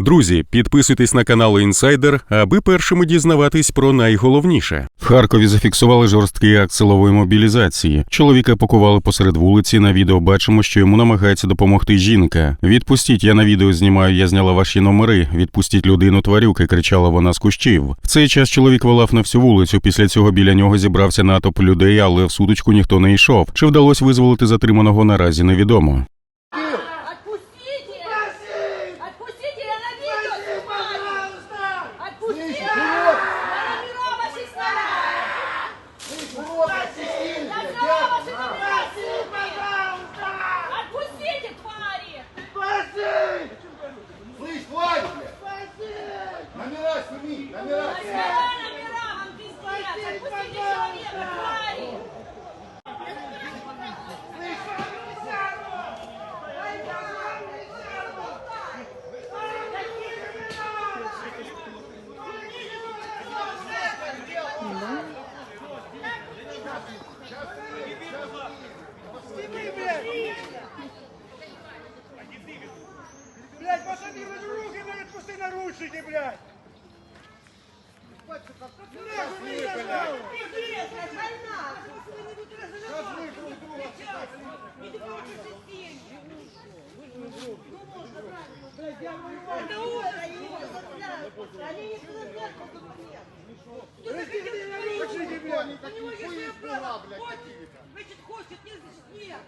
Друзі, підписуйтесь на канал Інсайдер, аби першими дізнаватись про найголовніше. В Харкові зафіксували жорсткий акт силової мобілізації. Чоловіка пакували посеред вулиці. На відео бачимо, що йому намагається допомогти жінка. Відпустіть, я на відео знімаю, я зняла ваші номери. Відпустіть людину тварюки, кричала вона з кущів. В цей час чоловік волав на всю вулицю. Після цього біля нього зібрався натовп людей, але в сутичку ніхто не йшов. Чи вдалося визволити затриманого наразі невідомо. Блять, в руки, блядь, отпусти наручники, блядь! Нахуй не зажал! Расстегни наручники, блядь! Значит, хочет, не значит, нет.